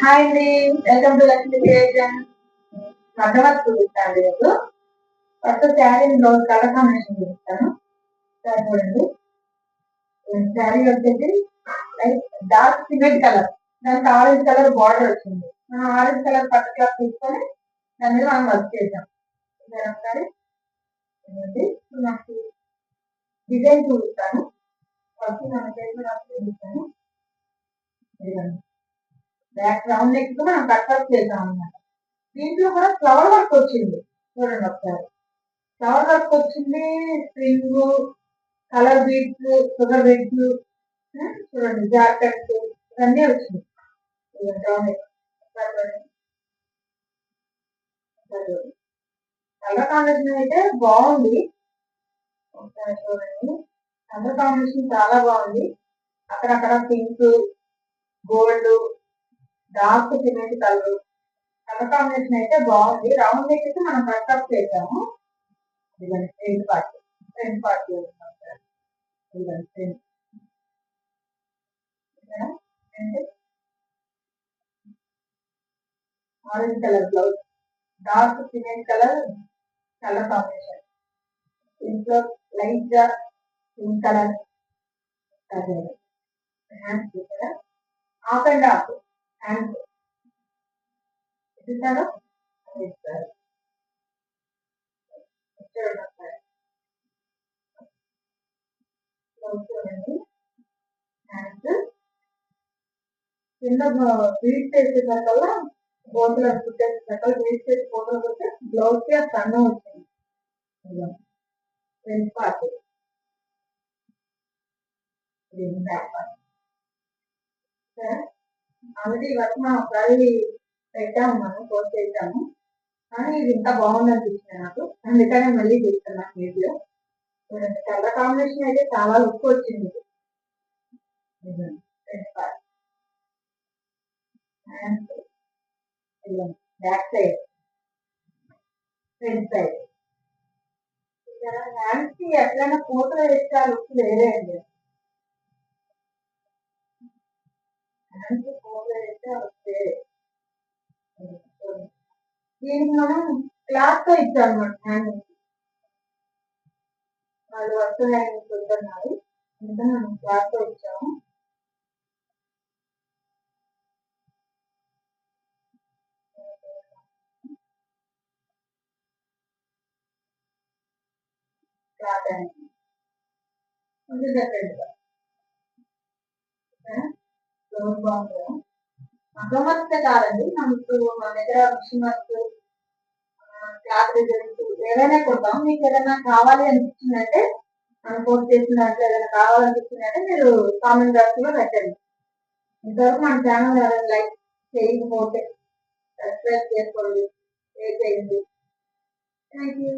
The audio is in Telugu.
హాయ్ అండి. వెల్కమ్ టు లక్ష్మీ క్రియేషన్ మగ్గవర్క్ చూపిస్తాను ఈరోజు first sari blouse colour combination చూపిస్తాను సార్ చూడండి. శారీ వచ్చేసి డార్క్ సిమెంట్ కలర్ దానికి ఆరెంజ్ కలర్ బార్డర్ వచ్చింది. మనం ఆరెంజ్ కలర్ పట్టు క్లాత్ తీసుకొని దాని మీద మనం వర్క్ చేసాం ఒకసారి నాకు డిజైన్ చూపిస్తాను. ఫస్ట్ మన చేసిన చూపిస్తాను. బ్యాక్ రౌండ్ నెక్కు మనం కట్ వర్క్ చేసాం అన్నమాట. దీంట్లో కూడా ఫ్లవర్ వర్క్ వచ్చింది. చూడండి ఒకసారి. ఫ్లవర్ వర్క్ వచ్చింది. Spring colour beads sugar beads చూడండి జాకెట్స్ ఇవన్నీ వచ్చింది రౌండ్ నెక్ కలర్ కాంబినేషన్ అయితే బాగుంది. ఒకసారి చూడండి. కలర్ కాంబినేషన్ చాలా బాగుంది. అక్కడక్కడ pink gold dark cement colour. Colour combination అయితే బాగుంది. రౌండ్ నెక్ అయితే మనం కట్ చేసాము. ఇదిగోండి ఫ్రంట్ పార్ట్. ఫ్రంట్ పార్ట్ ఇదిగోండి front orange colour blouse. Dark cement colour colour combination. ఇంట్లో లైట్గా పింక్ కలర్. అదే. Hands of half and of. Hands చూసారా ఇస్తారు చూడండి ఒకసారి. బ్లౌజ్ చూడండి హ్యాండ్స్ కింద బీట్ చేసేసరికల్లా బోతులు కుట్టేసేసరికల్లా బీట్ చేసి ఫోటోలు వస్తే బ్లౌజ్కి ఆ సన్నం వచ్చింది. ఫ్రంట్ పార్ట్ ఇది బ్యాక్ పార్ట్ ఆల్రెడీ వర్క్ మనం ఒకసారి పెట్టాము మనం పోస్ట్ చేసాము కానీ ఇది ఇంకా బాగుంది అనిపించింది నాకు. అందుకనే మళ్ళీ చూస్తున్నాను వీడియో. చూడండి కలర్ కాంబినేషన్ అయితే చాలా లుక్ వచ్చింది. Back side front side. హ్యాండ్స్కి ఎట్లైనా ఫోటో వేస్తే ఆ లుక్ వేరే అండి. హ్యాండ్స్కి ఫోటో దీనికి మనం క్లాత్తో ఇచ్చాం అన్నమాట హ్యాండ్ వాళ్ళు వస్తున్నాయని చూస్తున్నారు వద్దన్నారు అందుకని మనం క్లాత్తో ఇచ్చాము. క్లాత్ హ్యాండ్ కొంచెం డిఫరెంట్ గా క్లోజ్ బాగుంది కాదండి మనకు మన దగ్గర మిషన్ వర్క్ క్లాత్ డిజైన్స్ ఏదైనా కొడతాం మీకు ఏదైనా కావాలి అనిపించిందంటే మనం పోస్ట్ చేసిన దాంట్లో ఏదైనా కావాలనిపించిందంటే మీరు కామెంట్ బాక్స్లో పెట్టండి. ఇంతవరకు మన ఛానల్ ఎవరైనా లైక్ చేయకపోతే సబ్స్క్రైబ్ చేసుకోండి చేయండి. Thank you